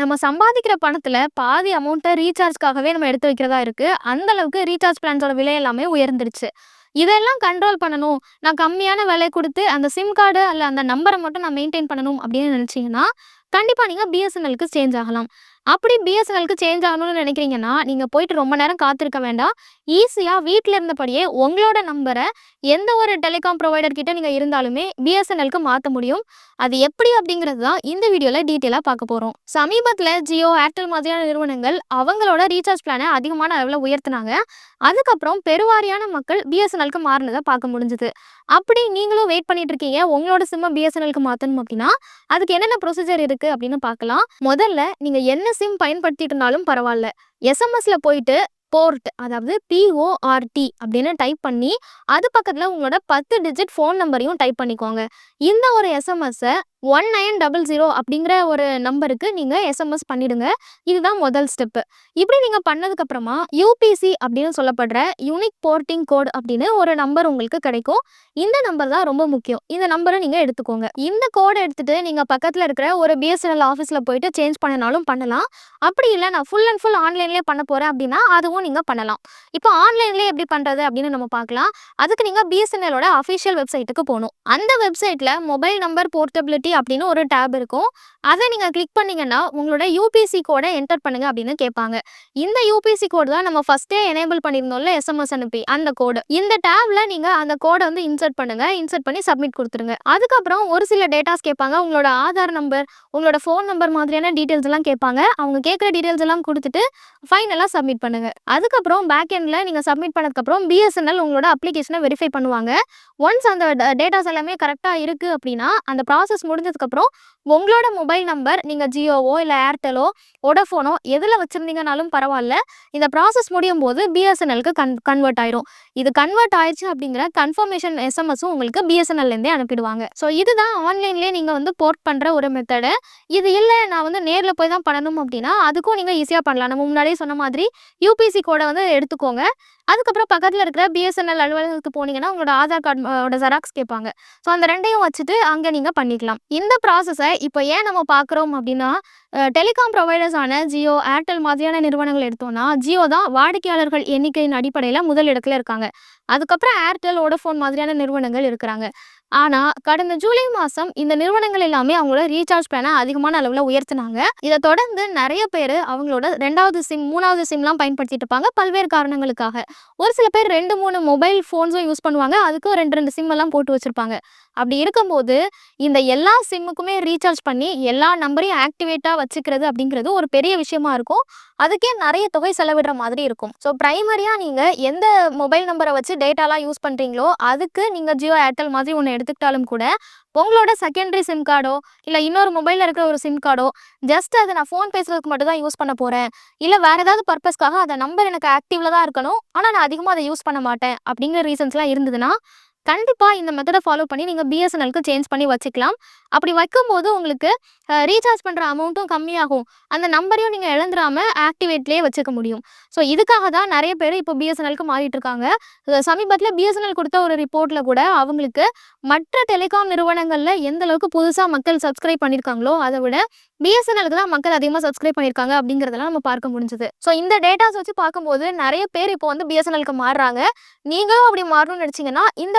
நம்ம சம்பாதிக்கிற பணத்தில் பாதி அமௌண்ட்டை ரீசார்ஜ்க்காகவே நம்ம எடுத்து வைக்கிறதா இருக்குது அந்த அளவுக்கு ரீசார்ஜ் பிளான்ஸோட விலை எல்லாமே உயர்ந்துருச்சு. இதெல்லாம் கண்ட்ரோல் பண்ணணும். நான் கம்மியான விலை கொடுத்து அந்த சிம் கார்டு அல்ல அந்த நம்பரை மட்டும் நான் மெயின்டைன் பண்ணணும் அப்படின்னு நினச்சிங்கன்னா கண்டிப்பாக நீங்கள் பிஎஸ்என்எல்க்கு சேஞ்ச் ஆகலாம். அப்படி பிஎஸ்என்எல்க்கு சேஞ்ச் ஆகணும்னு நினைக்கிறீங்கன்னா, நீங்கள் போயிட்டு ரொம்ப நேரம் காத்திருக்க வேண்டாம். ஈஸியாக வீட்டில் இருந்தபடியே உங்களோட நம்பரை எந்த ஒரு டெலிகாம் ப்ரொவைடர் கிட்ட நீங்கள் இருந்தாலுமே பிஎஸ்என்எல்க்கு மாற்ற முடியும். அது எப்படி அப்படிங்கிறது தான் இந்த வீடியோவில் டீட்டெயிலாக பார்க்க போகிறோம் சமீபத்தில் ஜியோ, ஏர்டெல் மாதிரியான நிறுவனங்கள் அவங்களோட ரீசார்ஜ் பிளானை அதிகமான அளவில் உயர்த்துனாங்க. அதுக்கப்புறம் பெருவாரியான மக்கள் பிஎஸ்என்எல்க்கு மாறினதை பார்க்க முடிஞ்சுது அப்படி நீங்களும் வெயிட் பண்ணிட்டு இருக்கீங்க. உங்களோட சிம்மை பிஎஸ்என்எல்க்கு மாற்றணும் அப்படின்னா, அதுக்கு என்னென்ன ப்ரொசீஜர் இருக்குது அப்படின்னு பார்க்கலாம். முதல்ல நீங்கள் என்ன சிம் பயன்படுத்திட்டு இருந்தாலும் பரவால்ல. எஸ்எம்எஸ்ல போயிட்டு போர்ட் அதாவது பிஓஆர்டி அப்படின்னு டைப் பண்ணி, அது பக்கத்தில் உங்களோட 10 டிஜிட் ஃபோன் நம்பரையும் டைப் பண்ணிக்கோங்க. இந்த ஒரு எஸ்எம்எஸ்ஸை 1900 அப்படிங்கிற ஒரு நம்பருக்கு நீங்கள் எஸ்எம்எஸ் பண்ணிடுங்க. இதுதான் முதல் ஸ்டெப்பு. இப்படி நீங்கள் பண்ணதுக்கு அப்புறமா அப்படின்னு சொல்லப்படுற யூனிக் போர்ட்டிங் கோட் அப்படின்னு ஒரு நம்பர் உங்களுக்கு கிடைக்கும். இந்த நம்பர் தான் ரொம்ப முக்கியம். இந்த நம்பரை நீங்கள் எடுத்துக்கோங்க. இந்த கோடை எடுத்துகிட்டு நீங்கள் பக்கத்தில் இருக்கிற ஒரு பிஎஸ்என்எல் ஆஃபீஸில் போயிட்டு சேஞ்ச் பண்ணினாலும் பண்ணலாம். அப்படி இல்லை நான் ஃபுல் அண்ட் ஃபுல் ஆன்லைன்லேயே பண்ண போகிறேன் அப்படின்னா, அதுவும் நீங்கள் பண்ணலாம். இப்போ ஆன்லைன்லேயே எப்படி பண்ணுறது அப்படின்னு நம்ம பார்க்கலாம். அதுக்கு நீங்கள் பிஎஸ்என்எல்லோட அஃபிஷியல் வெப்சைட்டுக்கு போகணும் அந்த வெப்சைட்டில் மொபைல் நம்பர் போர்ட்டபிலிட்டி அப்படின்னு ஒரு டேப் இருக்கும். அதை நீங்கள் கிளிக் பண்ணீங்கன்னா, உங்களோட யூபிஎஸ்சி கோடை என்டர் பண்ணுங்க அப்படின்னு கேட்பாங்க. இந்த யூபிஎஸ்சி கோடு தான் நம்ம ஃபர்ஸ்ட்டே எனேபிள் பண்ணியிருந்தோம்ல எஸ்எம்எஸ் அனுப்பி அந்த கோடு. இந்த டேப்ல நீங்கள் அந்த கோடை வந்து இன்சர்ட் பண்ணுங்க. இன்சர்ட் பண்ணி சப்மிட் கொடுத்துருங்க அதுக்கப்புறம் ஒரு சில டேட்டாஸ் கேட்பாங்க. உங்களோட ஆதார் நம்பர், உங்களோட ஃபோன் நம்பர் மாதிரியான டீட்டெயில்ஸ் எல்லாம் கேட்பாங்க. அவங்க கேட்குற டீட்டெயில்ஸ் எல்லாம் கொடுத்துட்டு ஃபைனலாக சப்மிட் பண்ணுங்க. அதுக்கப்புறம் பேக் எண்ட்ல நீங்கள் சப்மிட் பண்ணதுக்கப்புறம் பிஎஸ்என்எல் உங்களோட அப்ளிகேஷனை வெரிஃபை பண்ணுவாங்க. ஒன்ஸ் அந்த டேட்டாஸ் எல்லாமே கரெக்டாக இருக்கு அப்படின்னா, அந்த ப்ராசஸ் முடிஞ்சதுக்கப்புறம் உங்களோட மொபைல் நம்பர் நீங்கள் ஜியோவோ, இல்லை ஏர்டெல்லோ, ஒடஃபோனோ எதில் வச்சுருந்தீங்கனாலும் பரவாயில்ல இந்த ப்ராசஸ் முடியும் போது பிஎஸ்என்எல்க்கு கன் கன்வெர்ட் ஆயிரும். இது கன்வெர்ட் ஆயிடுச்சு அப்படிங்கிற கன்ஃபர்மேஷன் எஸ்எம்எஸும் உங்களுக்கு பிஎஸ்என்எல்லேருந்தே அனுப்பிடுவாங்க. ஸோ இதுதான் ஆன்லைன்லேயே நீங்கள் வந்து போர்ட் பண்ணுற ஒரு மெத்தடு. இது இல்லை நான் வந்து நேரில் போய் தான் பண்ணணும் அப்படின்னா, அதுக்கும் நீங்கள் ஈஸியாக பண்ணலாம். நம்ம முன்னாடியே சொன்ன மாதிரி யூபிசி கோடை வந்து எடுத்துக்கோங்க. அதுக்கப்புறம் பக்கத்தில் இருக்கிற பிஎஸ்என்எல் அலுவலகத்துக்கு போனீங்கன்னா, உங்களோட ஆதார் கார்டு ஓட ஜெராக்ஸ் கேட்பாங்க. ஸோ அந்த ரெண்டையும் வச்சுட்டு அங்கே நீங்கள் பண்ணிக்கலாம். இந்த ப்ராசஸை இப்போ ஏன் நம்ம பார்க்குறோம் அப்படின்னா, டெலிகாம் ப்ரொவைடர்ஸான ஜியோ, ஏர்டெல் மாதிரியான நிறுவனங்கள் எடுத்தோம்னா, ஜியோ தான் வாடிக்கையாளர்கள் எண்ணிக்கையின் அடிப்படையில் முதல் இருக்காங்க. அதுக்கப்புறம் ஏர்டெல், ஓடஃபோன் மாதிரியான நிறுவனங்கள் இருக்கிறாங்க. ஆனா கடந்த ஜூலை மாசம் இந்த நிறுவனங்கள் எல்லாமே அவங்களோட ரீசார்ஜ் பிளான அதிகமான அளவுல உயர்த்தினாங்க இதை தொடர்ந்து நிறைய பேர் அவங்களோட ரெண்டாவது சிம், மூணாவது சிம்லாம் பயன்படுத்திட்டு இருப்பாங்க பல்வேறு காரணங்களுக்காக. ஒரு சில பேர் 2, 3 மொபைல் ஃபோன்ஸும் யூஸ் பண்ணுவாங்க. அதுக்கும் 2, 2 சிம் எல்லாம் போட்டு வச்சிருப்பாங்க. அப்படி இருக்கும்போது, இந்த எல்லா சிம்முக்குமே ரீசார்ஜ் பண்ணி எல்லா நம்பரையும் ஆக்டிவேட்டாக வச்சுக்கிறது அப்படிங்கிறது ஒரு பெரிய விஷயமா இருக்கும். அதுக்கே நிறைய தொகை செலவிடுற மாதிரி இருக்கும். ஸோ ப்ரைமரியாக நீங்கள் எந்த மொபைல் நம்பரை வச்சு டேட்டாலாம் யூஸ் பண்ணுறீங்களோ அதுக்கு நீங்கள் ஜியோ, ஏர்டெல் மாதிரி ஒன்று எடுத்துக்கிட்டாலும் கூட, உங்களோட செகண்டரி சிம் கார்டோ, இல்லை இன்னொரு மொபைலில் இருக்கிற ஒரு சிம் கார்டோ, ஜஸ்ட் அதை நான் ஃபோன் பேசுறதுக்கு மட்டும் தான் யூஸ் பண்ண போகிறேன் இல்லை வேறு ஏதாவது பர்பஸ்க்காக அந்த நம்பர் எனக்கு ஆக்டிவில் தான் இருக்கணும். ஆனால் நான் அதிகமாக அதை யூஸ் பண்ண மாட்டேன். அப்படிங்கிற ரீசன்ஸ்லாம் இருந்ததுன்னா, கண்டிப்பாக இந்த மெத்தடை ஃபாலோ பண்ணி நீங்கள் பிஎஸ்என்எல்க்கு சேஞ்ச் பண்ணி வச்சுக்கலாம். அப்படி வைக்கும்போது உங்களுக்கு ரீசார்ஜ் பண்ணுற அமௌண்ட்டும் கம்மியாகும். அந்த நம்பரையும் நீங்கள் இழந்துராம ஆக்டிவேட்லேயே வச்சுக்க முடியும். ஸோ இதுக்காக தான் நிறைய பேர் இப்போ பிஎஸ்என்எல்க்கு மாறிட்டு இருக்காங்க. பிஎஸ்என்எல் கொடுத்த ஒரு ரிப்போர்ட்டில் கூட அவங்களுக்கு மற்ற டெலிகாம் நிறுவனங்களில் எந்த அளவுக்கு புதுசாக மக்கள் சப்ஸ்கிரைப் பண்ணியிருக்காங்களோ, அதை விட பிஎஸ்என்எலுக்கு தான் மக்கள் அதிகமாக சப்ஸ்கிரைப் பண்ணியிருக்காங்க அப்படிங்கிறதெல்லாம் நம்ம பார்க்க முடிஞ்சது. ஸோ இந்த டேட்டாஸ் வச்சு பார்க்கும்போது நிறைய பேர் இப்போ வந்து பிஎஸ்என்எலுக்கு மாறுறாங்க. நீங்களும் அப்படி மாறணும்னு நினச்சிங்கன்னா இந்த